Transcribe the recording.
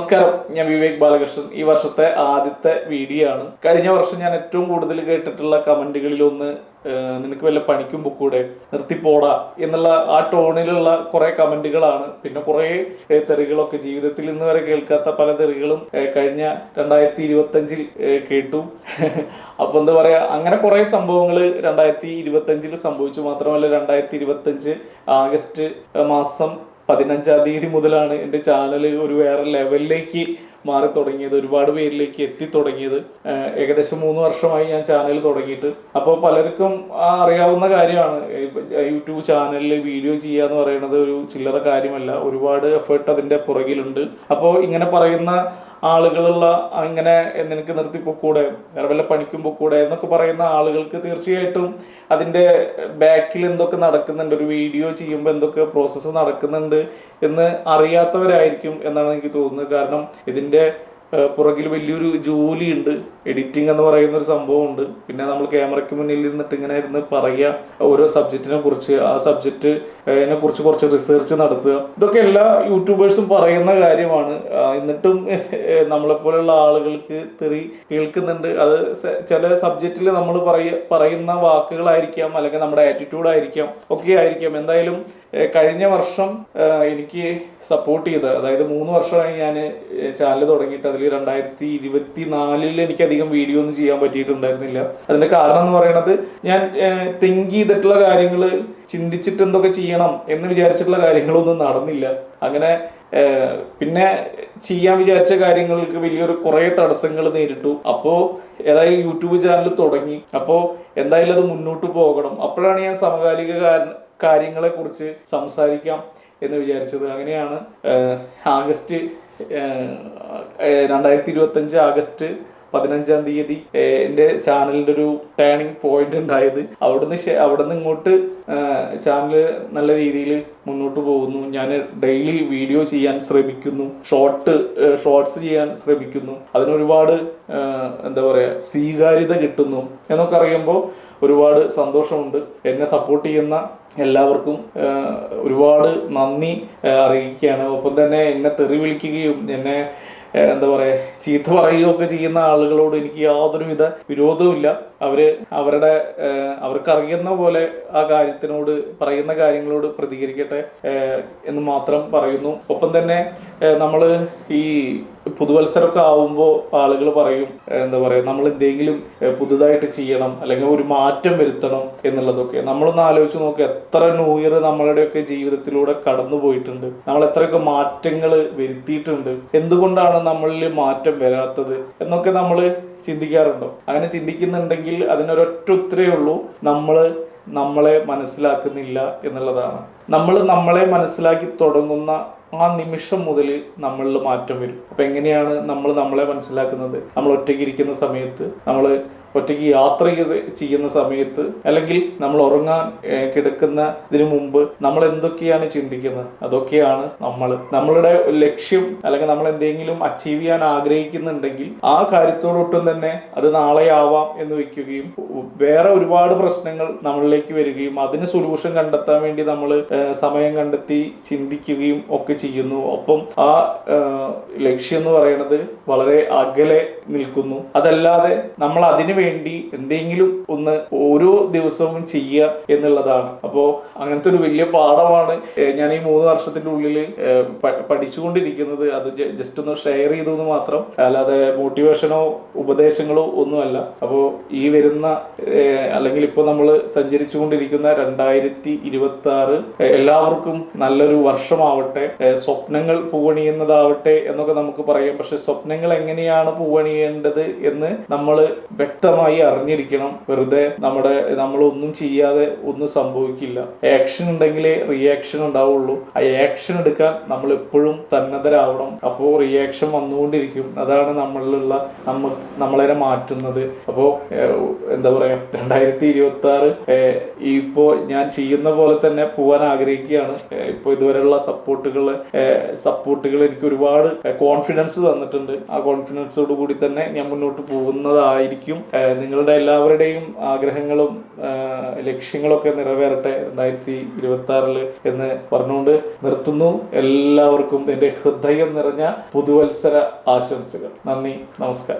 നമസ്കാരം. ഞാൻ വിവേക് ബാലകൃഷ്ണൻ. ഈ വർഷത്തെ ആദ്യത്തെ വീഡിയോ ആണ്. കഴിഞ്ഞ വർഷം ഞാൻ ഏറ്റവും കൂടുതൽ കേട്ടിട്ടുള്ള കമന്റുകളിൽ ഒന്ന് നിനക്ക് വല്ല പണിക്കും പൊക്കൂടെ നിർത്തിപ്പോടാ എന്നുള്ള ആ ടോണിലുള്ള കുറെ കമന്റുകളാണ്. പിന്നെ കുറെ തെറികളൊക്കെ ജീവിതത്തിൽ ഇന്ന് വരെ കേൾക്കാത്ത പല തെറികളും കഴിഞ്ഞ രണ്ടായിരത്തി ഇരുപത്തി അഞ്ചിൽ കേട്ടു. അപ്പൊ എന്താ പറയാ അങ്ങനെ കുറെ സംഭവങ്ങൾ രണ്ടായിരത്തി ഇരുപത്തി അഞ്ചിൽ സംഭവിച്ചു. മാത്രമല്ല രണ്ടായിരത്തി ഇരുപത്തി അഞ്ച് ആഗസ്റ്റ് മാസം പതിനഞ്ചാം തീയതി മുതലാണ് എന്റെ ചാനൽ ഒരു വേറെ ലെവലിലേക്ക് മാറി തുടങ്ങിയത്. ഒരുപാട് പേരിലേക്ക് എത്തി തുടങ്ങിയത്. ഏകദേശം മൂന്ന് വർഷമായി ഞാൻ ചാനൽ തുടങ്ങിയിട്ട്. അപ്പോൾ പലർക്കും അറിയാവുന്ന കാര്യമാണ്. യൂട്യൂബ് ചാനലിൽ വീഡിയോ ചെയ്യുക എന്ന് പറയുന്നത് ഒരു ചില്ലറ കാര്യമല്ല. ഒരുപാട് എഫേർട്ട് അതിന്റെ പുറകിലുണ്ട്. അപ്പോൾ ഇങ്ങനെ പറയുന്ന ആളുകളുള്ള അങ്ങനെ നിനക്ക് നിർത്തിപ്പോക്കൂടെ വേറെ വല്ല പണിക്കും കൂടെ എന്നൊക്കെ പറയുന്ന ആളുകൾക്ക് തീർച്ചയായിട്ടും അതിന്റെ ബാക്കിൽ എന്തൊക്കെ നടക്കുന്നുണ്ട് ഒരു വീഡിയോ ചെയ്യുമ്പോൾ എന്തൊക്കെ പ്രോസസ്സ് നടക്കുന്നുണ്ട് എന്ന് അറിയാത്തവരായിരിക്കും എന്നാണ് എനിക്ക് തോന്നുന്നത്. കാരണം ഇതിന്റെ ഏഹ് പുറകിൽ വലിയൊരു ജോലിയുണ്ട്. എഡിറ്റിംഗ് എന്ന് പറയുന്ന ഒരു സംഭവമുണ്ട്. പിന്നെ നമ്മൾ ക്യാമറയ്ക്ക് മുന്നിൽ ഇരുന്നിട്ട് ഇങ്ങനെ ഇരുന്ന് പറയുക ഓരോ സബ്ജക്റ്റിനെ കുറിച്ച് ആ സബ്ജക്റ്റ് അതിനെ കുറിച്ച് കുറച്ച് റിസർച്ച് നടത്തുക. ഇതൊക്കെ എല്ലാ യൂട്യൂബേഴ്സും പറയുന്ന കാര്യമാണ്. എന്നിട്ടും നമ്മളെപ്പോലുള്ള ആളുകൾക്ക് തെറി കേൾക്കുന്നുണ്ട്. അത് ചില സബ്ജക്റ്റിൽ നമ്മൾ പറയ പറയുന്ന വാക്കുകളായിരിക്കാം അല്ലെങ്കിൽ നമ്മുടെ ആറ്റിറ്റ്യൂഡ് ആയിരിക്കാം ഒക്കെ ആയിരിക്കാം. എന്തായാലും കഴിഞ്ഞ വർഷം എനിക്ക് സപ്പോർട്ട് ചെയ്ത് അതായത് മൂന്ന് വർഷമായി ഞാൻ ചാനൽ തുടങ്ങിയിട്ട് അതിൽ രണ്ടായിരത്തി ഇരുപത്തി നാലിൽ എനിക്ക് അധികം വീഡിയോ ഒന്നും ചെയ്യാൻ പറ്റിയിട്ടുണ്ടായിരുന്നില്ല. അതിന്റെ കാരണം എന്ന് പറയുന്നത് ഞാൻ തിങ്ക് ചെയ്തിട്ടുള്ള കാര്യങ്ങൾ ചിന്തിച്ചിട്ട് എന്തൊക്കെ ചെയ്യണം എന്ന് വിചാരിച്ചിട്ടുള്ള കാര്യങ്ങളൊന്നും നടന്നില്ല. അങ്ങനെ പിന്നെ ചെയ്യാൻ വിചാരിച്ച കാര്യങ്ങൾക്ക് വലിയൊരു കുറേ തടസ്സങ്ങൾ നേരിട്ടു. അപ്പോൾ ഏതായാലും യൂട്യൂബ് ചാനൽ തുടങ്ങി. അപ്പോൾ എന്തായാലും അത് മുന്നോട്ട് പോകണം. അപ്പോഴാണ് ഞാൻ സമകാലിക കാര- കാര്യങ്ങളെ കുറിച്ച് സംസാരിക്കാം എന്ന് വിചാരിച്ചത്. അങ്ങനെയാണ് ആഗസ്റ്റ് രണ്ടായിരത്തി ഇരുപത്തഞ്ച് ആഗസ്റ്റ് പതിനഞ്ചാം തീയതി എന്റെ ചാനലിന്റെ ഒരു ടേണിംഗ് പോയിന്റ് ഉണ്ടായത്. അവിടുന്ന് അവിടുന്ന് ഇങ്ങോട്ട് ചാനൽ നല്ല രീതിയിൽ മുന്നോട്ട് പോകുന്നു. ഞാൻ ഡെയിലി വീഡിയോ ചെയ്യാൻ ശ്രമിക്കുന്നു. ഷോർട്ട് ഷോർട്സ് ചെയ്യാൻ ശ്രമിക്കുന്നു. അതിനൊരുപാട് എന്താ പറയുക സ്വീകാര്യത കിട്ടുന്നു. എന്നൊക്കെ അറിയുമ്പോൾ ഒരുപാട് സന്തോഷമുണ്ട്. എന്നെ സപ്പോർട്ട് ചെയ്യുന്ന എല്ലാവർക്കും ഒരുപാട് നന്ദി അറിയിക്കുകയാണ്. ഒപ്പം തന്നെ എന്നെ തെറി വിളിക്കുകയും എന്നെ എന്താ പറയുക ചീത്ത പറയുകയൊക്കെ ചെയ്യുന്ന ആളുകളോട് എനിക്ക് യാതൊരുവിധ വിരോധവുമില്ല അവർ അവരുടെ അവർക്കറിയുന്ന പോലെ ആ കാര്യത്തിനോട് പറയുന്ന കാര്യങ്ങളോട് പ്രതികരിക്കട്ടെ എന്ന് മാത്രം പറയുന്നു. ഒപ്പം തന്നെ നമ്മൾ ഈ പുതുവത്സരമൊക്കെ ആവുമ്പോൾ ആളുകൾ പറയും എന്താ പറയുക നമ്മൾ എന്തെങ്കിലും പുതുതായിട്ട് ചെയ്യണം അല്ലെങ്കിൽ ഒരു മാറ്റം വരുത്തണം എന്നുള്ളതൊക്കെ. നമ്മളൊന്ന് ആലോചിച്ച് നോക്കുക എത്ര ന്യൂ ഇയർ നമ്മളുടെയൊക്കെ ജീവിതത്തിലൂടെ കടന്നു പോയിട്ടുണ്ട്. നമ്മൾ എത്രയൊക്കെ മാറ്റങ്ങൾ വരുത്തിയിട്ടുണ്ട്. എന്തുകൊണ്ടാണ് നമ്മളിൽ മാറ്റം വരാത്തത് എന്നൊക്കെ നമ്മൾ ചിന്തിക്കാറുണ്ടോ? അങ്ങനെ ചിന്തിക്കുന്നുണ്ടെങ്കിൽ അതിനൊരൊറ്റ ഉത്തരേ ഉള്ളൂ നമ്മൾ നമ്മളെ മനസ്സിലാക്കുന്നില്ല എന്നുള്ളതാണ്. നമ്മൾ നമ്മളെ മനസ്സിലാക്കി തുടങ്ങുന്ന ആ നിമിഷം മുതൽ നമ്മളിൽ മാറ്റം വരും. അപ്പം എങ്ങനെയാണ് നമ്മൾ നമ്മളെ മനസ്സിലാക്കുന്നത്? നമ്മൾ ഒറ്റയ്ക്ക് ഇരിക്കുന്ന സമയത്ത് നമ്മൾ ഒറ്റയ്ക്ക് യാത്ര ചെയ്യുന്ന സമയത്ത് അല്ലെങ്കിൽ നമ്മൾ ഉറങ്ങാൻ കിടക്കുന്ന ഇതിനു മുമ്പ് നമ്മൾ എന്തൊക്കെയാണ് ചിന്തിക്കുന്നത്? അതൊക്കെയാണ് നമ്മൾ. നമ്മളുടെ ലക്ഷ്യം അല്ലെങ്കിൽ നമ്മൾ എന്തെങ്കിലും അച്ചീവ് ചെയ്യാൻ ആഗ്രഹിക്കുന്നുണ്ടെങ്കിൽ ആ കാര്യത്തോടൊട്ടും തന്നെ അത് നാളെ ആവാം എന്ന് വെക്കുകയും വേറെ ഒരുപാട് പ്രശ്നങ്ങൾ നമ്മളിലേക്ക് വരികയും അതിന് സൊല്യൂഷൻ കണ്ടെത്താൻ വേണ്ടി നമ്മൾ സമയം കണ്ടെത്തി ചിന്തിക്കുകയും ഒക്കെ ചെയ്യുന്നു. ഒപ്പം ആ ലക്ഷ്യം എന്ന് പറയുന്നത് വളരെ അകലെ നിൽക്കുന്നു. അതല്ലാതെ നമ്മൾ അതിനു വേണ്ടി എന്തെങ്കിലും ഒന്ന് ഓരോ ദിവസവും ചെയ്യുക എന്നുള്ളതാണ്. അപ്പോൾ അങ്ങനത്തെ ഒരു വലിയ പാഠമാണ് ഞാൻ ഈ മൂന്ന് വർഷത്തിന്റെ ഉള്ളിൽ പഠിച്ചുകൊണ്ടിരിക്കുന്നത്. അത് ജസ്റ്റ് ഒന്ന് ഷെയർ ചെയ്തു എന്ന് മാത്രം. അല്ലാതെ മോട്ടിവേഷനോ ഉപദേശങ്ങളോ ഒന്നുമല്ല. അപ്പോ ഈ വരുന്ന അല്ലെങ്കിൽ ഇപ്പോൾ നമ്മൾ സഞ്ചരിച്ചുകൊണ്ടിരിക്കുന്ന രണ്ടായിരത്തി ഇരുപത്തി ആറ് എല്ലാവർക്കും നല്ലൊരു വർഷമാവട്ടെ. സ്വപ്നങ്ങൾ പൂവണിയുന്നതാവട്ടെ എന്നൊക്കെ നമുക്ക് പറയാം. പക്ഷെ സ്വപ്നങ്ങൾ എങ്ങനെയാണ് പൂവണിയേണ്ടത് എന്ന് നമ്മൾ വ്യക്തമായി അറിഞ്ഞിരിക്കണം. വെറുതെ നമ്മുടെ നമ്മളൊന്നും ചെയ്യാതെ ഒന്നും സംഭവിക്കില്ല. ആക്ഷൻ ഉണ്ടെങ്കിലേ റിയാക്ഷൻ ഉണ്ടാവുള്ളൂ. ആ ആക്ഷൻ എടുക്കാൻ നമ്മൾ എപ്പോഴും സന്നദ്ധരാവണം. അപ്പോൾ റിയാക്ഷൻ വന്നുകൊണ്ടിരിക്കും. അതാണ് നമ്മളിലുള്ള നമ്മ നമ്മളെ മാറ്റുന്നത്. അപ്പോൾ എന്താ പറയാ രണ്ടായിരത്തി ഇരുപത്തി ആറ് ഇപ്പോ ഞാൻ ചെയ്യുന്ന പോലെ തന്നെ പോവാൻ ആഗ്രഹിക്കുകയാണ്. ഇപ്പൊ ഇതുവരെയുള്ള സപ്പോർട്ടുകൾ സപ്പോർട്ടുകൾ എനിക്ക് ഒരുപാട് കോൺഫിഡൻസ് തന്നിട്ടുണ്ട്. ആ കോൺഫിഡൻസോട് കൂടി തന്നെ ഞാൻ മുന്നോട്ട് പോകുന്നതായിരിക്കും. നിങ്ങളുടെ എല്ലാവരുടെയും ആഗ്രഹങ്ങളും ലക്ഷ്യങ്ങളൊക്കെ നിറവേറട്ടെ രണ്ടായിരത്തി ഇരുപത്തി ആറിൽ എന്ന് പറഞ്ഞുകൊണ്ട് നിർത്തുന്നു. എല്ലാവർക്കും എന്റെ ഹൃദയം നിറഞ്ഞ പുതുവത്സര ആശംസകൾ. നന്ദി നമസ്കാരം.